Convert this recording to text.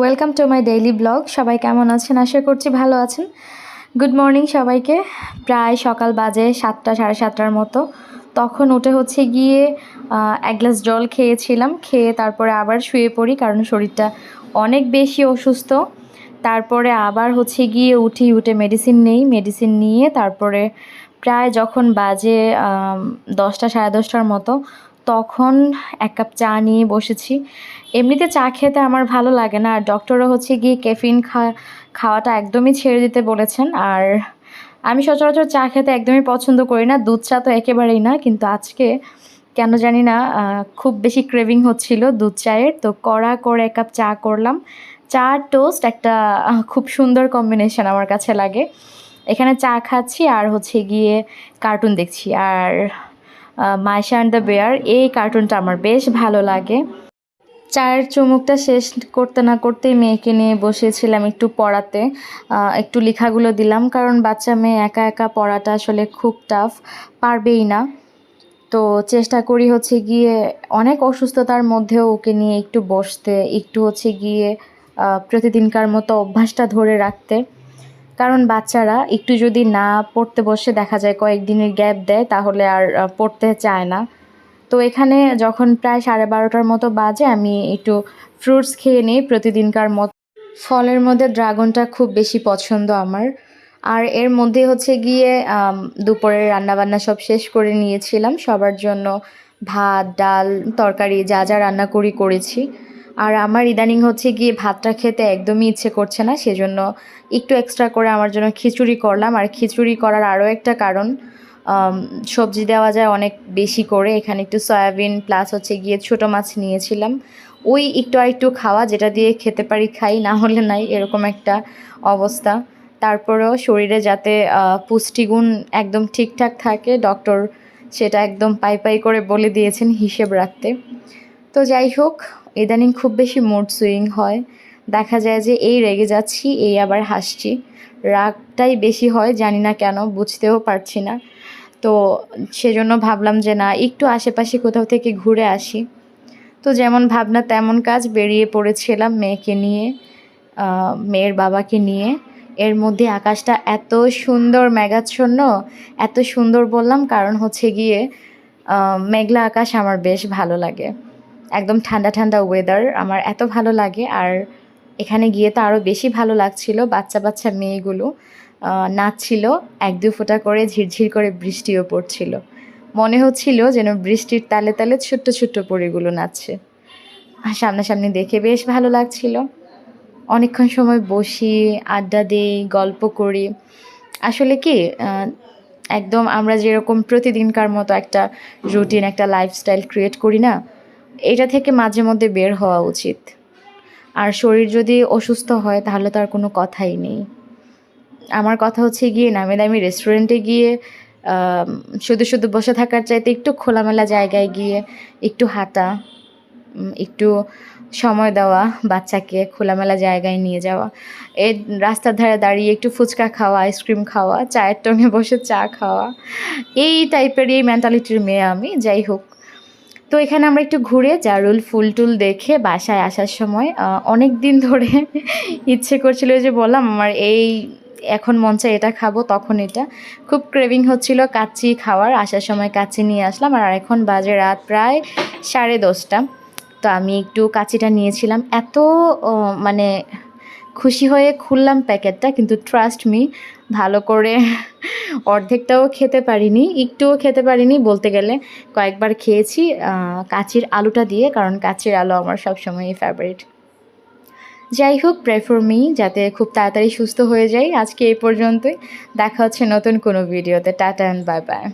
Welcome to my daily blog সবাই কেমন আছেন? আশা করছি ভালো আছেন। গুড মর্নিং সবাইকে। প্রায় সকাল বাজে সাতটা, সাড়ে সাতটার মতো। তখন উঠে হচ্ছে গিয়ে এক গ্লাস জল খেয়েছিলাম। খেয়ে তারপরে আবার শুয়ে পড়ি কারণ শরীরটা অনেক বেশি অসুস্থ। তারপরে আবার হচ্ছে গিয়ে উঠি, উঠে মেডিসিন নেই। মেডিসিন নিয়ে তারপরে প্রায় যখন বাজে দশটা, সাড়ে দশটার মতো তখন এক কাপ চা নিয়ে বসেছি। এমনিতে চা খেতে আমার ভালো লাগে না। আর ডক্টরও হচ্ছে গিয়ে ক্যাফিন খা, খাওয়াটা একদমই ছেড়ে দিতে বলেছেন। আর আমি সচরাচর চা খেতে একদমই পছন্দ করি না। দুধ চা তো একেবারেই না। কিন্তু আজকে কেন জানি না খুব বেশি ক্রেভিং হচ্ছিল দুধ চায়ের। তো কড়া করে এক কাপ চা করলাম। চা টোস্ট একটা খুব সুন্দর কম্বিনেশন আমার কাছে লাগে। এখানে চা খাচ্ছি আর হচ্ছে গিয়ে কার্টুন দেখছি। আর মাইশা অ্যান্ড দ্য বেয়ার এই কার্টুনটা আমার বেশ ভালো লাগে। চায়ের চুমুকটা শেষ করতে না করতেই মেয়েকে নিয়ে বসেছিলাম একটু পড়াতে। একটু লেখাগুলো দিলাম, কারণ বাচ্চা মেয়ে একা একা পড়াটা আসলে খুব টাফ পারবেই না। তো চেষ্টা করি হচ্ছে গিয়ে অনেক অসুস্থতার মধ্যেও ওকে নিয়ে একটু বসতে, একটু হচ্ছে গিয়ে প্রতিদিনকার মতো অভ্যাসটা ধরে রাখতে। কারণ বাচ্চারা একটু যদি না পড়তে বসে দেখা যায়, কয়েকদিনের গ্যাপ দেয়, তাহলে আর পড়তে চায় না। তো এখানে যখন প্রায় সাড়ে বারোটার মতো বাজে, আমি একটু ফ্রুটস খেয়ে নিই প্রতিদিনকার মতো। ফলের মধ্যে ড্রাগনটা খুব বেশি পছন্দ আমার। আর এর মধ্যে হচ্ছে গিয়ে দুপুরের রান্নাবান্না সব শেষ করে নিয়েছিলাম। সবার জন্য ভাত, ডাল, তরকারি যা যা রান্না করি করেছি। আর আমার ইদানিং হচ্ছে গিয়ে ভাতটা খেতে একদমই ইচ্ছে করছে না, সেজন্য একটু এক্সট্রা করে আমার জন্য খিচুড়ি করলাম। আর খিচুড়ি করার আরও একটা কারণ সবজি দেওয়া যায় অনেক বেশি করে। এখানে একটু সয়াবিন প্লাস হচ্ছে গিয়ে ছোটো মাছ নিয়েছিলাম। ওই একটু আর একটু খাওয়া, যেটা দিয়ে খেতে পারি খাই, না হলে নাই, এরকম একটা অবস্থা। তারপরেও শরীরে যাতে পুষ্টিগুণ একদম ঠিকঠাক থাকে ডক্টর সেটা একদম পাই পাই করে বলে দিয়েছেন হিসেব রাখতে। তো যাই হোক, ইদানিং খুব বেশি মুড সুইং হয়। দেখা যায় যে এই রেগে যাচ্ছি, এই আবার হাসছি। রাগটাই বেশি হয়, জানি না কেন, বুঝতেও পারছি না। তো সেজন্য ভাবলাম যে না, একটু আশেপাশে কোথাও থেকে ঘুরে আসি। তো যেমন ভাবনা তেমন কাজ, বেরিয়ে পড়েছিলাম মেয়েকে নিয়ে মেয়ের বাবাকে নিয়ে। এর মধ্যে আকাশটা এত সুন্দর মেঘাচ্ছন্ন, এত সুন্দর বললাম, কারণ হচ্ছে গিয়ে মেঘলা আকাশ আমার বেশ ভালো লাগে। একদম ঠান্ডা ঠান্ডা ওয়েদার আমার এত ভালো লাগে। আর এখানে গিয়ে তো আরও বেশি ভালো লাগছিল, বাচ্চা বাচ্চা মেয়েগুলো নাচছিল, এক দু ফোঁটা করে ঝিরঝির করে বৃষ্টিও পড়ছিল। মনে হচ্ছিল যেন বৃষ্টির তালে তালে ছোট্ট ছোট্ট পরিগুলো নাচছে। সামনাসামনি দেখে বেশ ভালো লাগছিল। অনেকক্ষণ সময় বসি, আড্ডা দিই, গল্প করি। আসলে কি একদম আমরা যেরকম প্রতিদিনকার মতো একটা রুটিন একটা লাইফস্টাইল ক্রিয়েট করি না এটা থেকে মাঝে মধ্যে বের হওয়া উচিত। আর শরীর যদি অসুস্থ হয়, তাহলে তার কোনো কথাই নেই। আমার কথা হচ্ছে গিয়ে নামি দামি রেস্টুরেন্টে গিয়ে শুধু শুধু বসে থাকার চাইতে একটু খোলামেলা জায়গায় গিয়ে একটু হাঁটা একটু সময় দেওয়া, বাচ্চাকে খোলামেলা জায়গায় নিয়ে যাওয়া। এই রাস্তার ধারে দাঁড়িয়ে একটু ফুচকা খাওয়া আইসক্রিম খাওয়া, চায়ের টঙে বসে চা খাওয়া, এই টাইপের এই মেন্টালিটির মেয়ে আমি, যাই হোক। তো এখানে আমরা একটু ঘুরে জারুল ফুল টুল দেখে বাসায় আসার সময় অনেক দিন ধরে ইচ্ছে করছিল যে বললাম, আমার এই এখন চায় এটা খাব, তখন এটা। খুব ক্রেভিং হচ্ছিল কাচ্চি খাওয়ার, আসার সময় কাচ্চি নিয়ে আসলাম আর এখন বাজে রাত প্রায় সাড়ে দশটা। তো আমি একটু কাচিটা নিয়েছিলাম। এত মানে খুশি হয়ে খুললাম প্যাকেটটা, কিন্তু ট্রাস্ট মি ভালো করে অর্ধেকটাও খেতে পারিনি, একটুও খেতে পারিনি। বলতে গেলে কয়েকবার খেয়েছি কাচির আলুটা দিয়ে, কারণ কাচির আলু আমার সবসময়ই ফেভারিট যাই হোক প্রে ফর মি যাতে খুব তাড়াতাড়ি সুস্থ হয়ে যাই। আজকে এই পর্যন্তই। দেখা হচ্ছে নতুন কোনো ভিডিওতে টাটা অ্যান্ড বাই বাই